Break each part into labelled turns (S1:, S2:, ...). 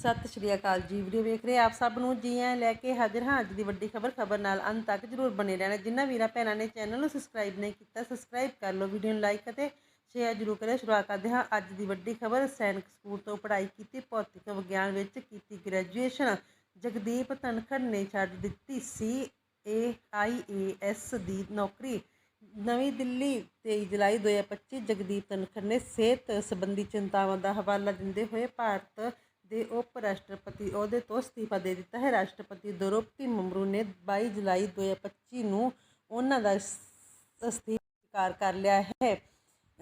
S1: ਸਤਿ ਸ਼੍ਰੀ ਅਕਾਲ ਜੀ, ਵੀਡੀਓ ਵੇਖ ਰਹੇ ਆਪ ਸਭ ਨੂੰ? ਜੀ ਆਇਆਂ ਲੈ ਕੇ ਹਾਜ਼ਰ ਹਾਂ, ਅੱਜ ਦੀ ਵੱਡੀ ਖਬਰ ਖਬਰ ਨਾਲ ਅੰਤ ਤੱਕ ਜਰੂਰ ਬਣੇ ਰਹਿਣਾ। ਜਿਨ੍ਹਾਂ ਵੀਰਾਂ ਭੈਣਾਂ ਨੇ ਚੈਨਲ ਨੂੰ ਸਬਸਕ੍ਰਾਈਬ ਨਹੀਂ ਕੀਤਾ ਸਬਸਕ੍ਰਾਈਬ ਕਰ ਲਓ, ਵੀਡੀਓ ਨੂੰ ਲਾਈਕ ਅਤੇ ਸ਼ੇਅਰ ਜਰੂਰ ਕਰਿਓ। ਸ਼ੁਰੂਆਤ ਕਰਦੇ ਹਾਂ ਅੱਜ ਦੀ ਵੱਡੀ ਖਬਰ, ਸੈਨਿਕ ਸਕੂਲ ਤੋਂ ਪੜ੍ਹਾਈ ਕੀਤੀ, ਭੌਤਿਕ ਵਿਗਿਆਨ ਵਿੱਚ ਕੀਤੀ ਗ੍ਰੈਜੂਏਸ਼ਨ ਜਗਦੀਪ ਧਨਖੜ ਨੇ ਛੱਡ ਦਿੱਤੀ ਸੀ ਏ ਆਈ ਏ ਐਸ ਦੀ ਨੌਕਰੀ। ਨਵੀਂ ਦਿੱਲੀ 23 ਜੁਲਾਈ 2025 ਜਗਦੀਪ ਧਨਖੜ ਨੇ ਸਿਹਤ ਸੰਬੰਧੀ ਚਿੰਤਾਵਾਂ ਦਾ ਹਵਾਲਾ ਦਿੰਦੇ ਹੋਏ ਭਾਰਤ ਦੇ ਉਪ ਰਾਸ਼ਟਰਪਤੀ ਅਹੁਦੇ ਤੋਂ ਅਸਤੀਫਾ ਦੇ ਦਿੱਤਾ ਹੈ। ਰਾਸ਼ਟਰਪਤੀ ਦ੍ਰੋਪਦੀ ਮੁਰਮੂ ਨੇ 22 ਜੁਲਾਈ 2025 ਨੂੰ ਉਹਨਾਂ ਦਾ ਅਸਤੀਫਾ ਸਵੀਕਾਰ ਕਰ ਲਿਆ ਹੈ।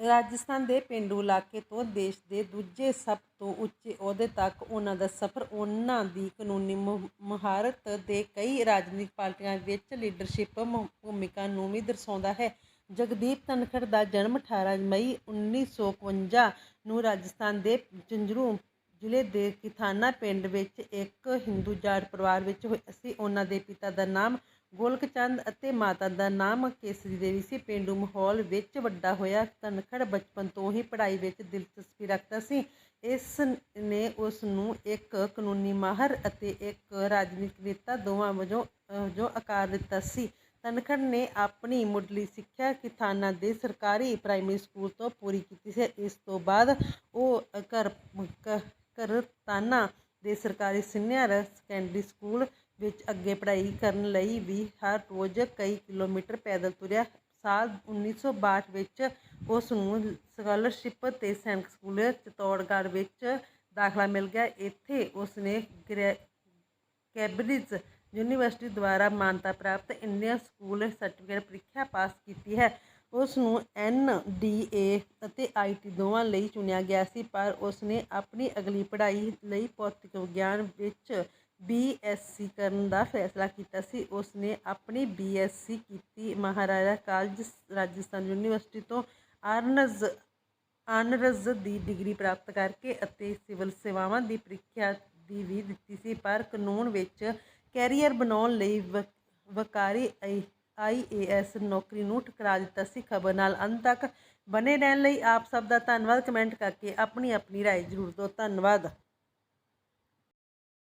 S1: ਰਾਜਸਥਾਨ ਦੇ ਪਿੰਡੂ ਇਲਾਕੇ ਤੋਂ ਦੇਸ਼ ਦੇ ਦੂਜੇ ਸਭ ਤੋਂ ਉੱਚੇ ਅਹੁਦੇ ਤੱਕ ਉਹਨਾਂ ਦਾ ਸਫ਼ਰ ਉਹਨਾਂ ਦੀ ਕਾਨੂੰਨੀ ਮੁ- ਮੁਹਾਰਤ ਦੇ ਕਈ ਰਾਜਨੀਤਿਕ ਪਾਰਟੀਆਂ ਵਿੱਚ ਲੀਡਰਸ਼ਿਪ ਭੂਮਿਕਾ ਨੂੰ ਵੀ ਦਰਸਾਉਂਦਾ ਹੈ। ਜਗਦੀਪ ਧਨਖੜ ਦਾ ਜਨਮ 18 ਮਈ 1951 ਨੂੰ ਰਾਜਸਥਾਨ ਦੇ ਜੰਜਰੂ ਜ਼ਿਲ੍ਹੇ ਦੇ ਕਿਥਾਨਾ ਪਿੰਡ ਵਿੱਚ ਇੱਕ ਹਿੰਦੂ ਜਾਟ ਪਰਿਵਾਰ ਵਿੱਚ ਹੋਇਆ ਸੀ ਉਹਨਾਂ ਦੇ ਪਿਤਾ ਦਾ ਨਾਮ ਗੋਲਕ ਚੰਦ ਅਤੇ ਮਾਤਾ ਦਾ ਨਾਮ ਕੇਸਰੀ ਦੇਵੀ ਸੀ। ਪਿੰਡੂ ਮਾਹੌਲ ਵਿੱਚ ਵੱਡਾ ਹੋਇਆ। ਧਨਖੜ ਬਚਪਨ ਤੋਂ ਹੀ ਪੜ੍ਹਾਈ ਵਿੱਚ ਦਿਲਚਸਪੀ ਰੱਖਦਾ ਸੀ। ਇਸ ਨੇ ਉਸ ਨੂੰ ਇੱਕ ਕਾਨੂੰਨੀ ਮਾਹਰ ਅਤੇ ਇੱਕ ਰਾਜਨੀਤਿਕ ਨੇਤਾ ਦੋਵਾਂ ਵਜੋਂ ਜੋ ਆਕਾਰ ਦਿੱਤਾ ਸੀ। ਧਨਖੜ ਨੇ ਆਪਣੀ ਮੁੱਢਲੀ ਸਿੱਖਿਆ ਕਿਥਾਨਾ ਦੇ ਸਰਕਾਰੀ ਪ੍ਰਾਇਮਰੀ ਸਕੂਲ ਤੋਂ ਪੂਰੀ ਕੀਤੀ ਸੀ। ਇਸ ਤੋਂ ਬਾਅਦ ਉਹ ਘਰ ਕ- ਕਰਤਾਨਾ ਦੇ ਸਰਕਾਰੀ ਸੀਨੀਅਰ ਸੈਕੰਡਰੀ ਸਕੂਲ ਵਿੱਚ ਅੱਗੇ ਪੜ੍ਹਾਈ ਕਰਨ ਲਈ ਵੀ ਹਰ ਰੋਜ਼ ਕਈ ਕਿਲੋਮੀਟਰ ਪੈਦਲ ਤੁਰਿਆ। ਸਾਲ 1962 ਵਿੱਚ ਉਸ ਨੂੰ ਸਕਾਲਰਸ਼ਿਪ ਤੇ ਸੈਨਿਕ ਸਕੂਲ ਚਿਤੌੜਗੜ੍ਹ ਵਿੱਚ ਦਾਖਲਾ ਮਿਲ ਗਿਆ। ਇੱਥੇ ਉਸ ਨੇ ਗ੍ਰੈ ਕੈਂਬਰਿਜ ਯੂਨੀਵਰਸਿਟੀ ਦੁਆਰਾ ਮਾਨਤਾ ਪ੍ਰਾਪਤ ਇੰਡੀਅਨ ਸਕੂਲ ਸਰਟੀਫਿਕੇਟ ਪ੍ਰੀਖਿਆ ਪਾਸ ਕੀਤੀ ਹੈ। ਉਸ ਨੂੰ ਐਨ ਡੀ ਏ ਅਤੇ ਆਈ ਟੀ ਦੋਵਾਂ ਲਈ ਚੁਣਿਆ ਗਿਆ ਸੀ, ਪਰ ਉਸ ਨੇ ਆਪਣੀ ਅਗਲੀ ਪੜ੍ਹਾਈ ਲਈ ਭੌਤਿਕ ਵਿਗਿਆਨ ਵਿੱਚ ਬੀ ਐੱਸ ਸੀ ਕਰਨ ਦਾ ਫੈਸਲਾ ਕੀਤਾ ਸੀ। ਉਸ ਨੇ ਆਪਣੀ ਸੀ ਕੀਤੀ ਮਹਾਰਾਜਾ ਕਾਲਜ ਰਾਜਸਥਾਨ ਯੂਨੀਵਰਸਿਟੀ ਤੋਂ ਆਰਨਜ਼ ਆਨਰਜ਼ ਦੀ ਡਿਗਰੀ ਪ੍ਰਾਪਤ ਕਰਕੇ ਅਤੇ ਸਿਵਲ ਸੇਵਾਵਾਂ ਦੀ ਪ੍ਰੀਖਿਆ ਦੀ ਵੀ ਦਿੱਤੀ ਸੀ, ਪਰ ਕਾਨੂੰਨ ਵਿੱਚ ਕੈਰੀਅਰ ਬਣਾਉਣ ਲਈ ਵ- ਵਕਾਰੀ ਆਈਏਐਸ ਨੌਕਰੀ ਨੂੰ ਠੁਕਰਾ ਦਿੱਤਾ ਸੀ। ਖਬਰ ਨਾਲ ਅੰਤ ਤੱਕ ਬਨੇ ਰਹਿਣ ਲਈ ਆਪ ਸਭ ਦਾ ਧੰਨਵਾਦ। ਕਮੈਂਟ ਕਰਕੇ ਆਪਣੀ ਆਪਣੀ ਰਾਏ ਜ਼ਰੂਰ ਦਿਓ। ਧੰਨਵਾਦ।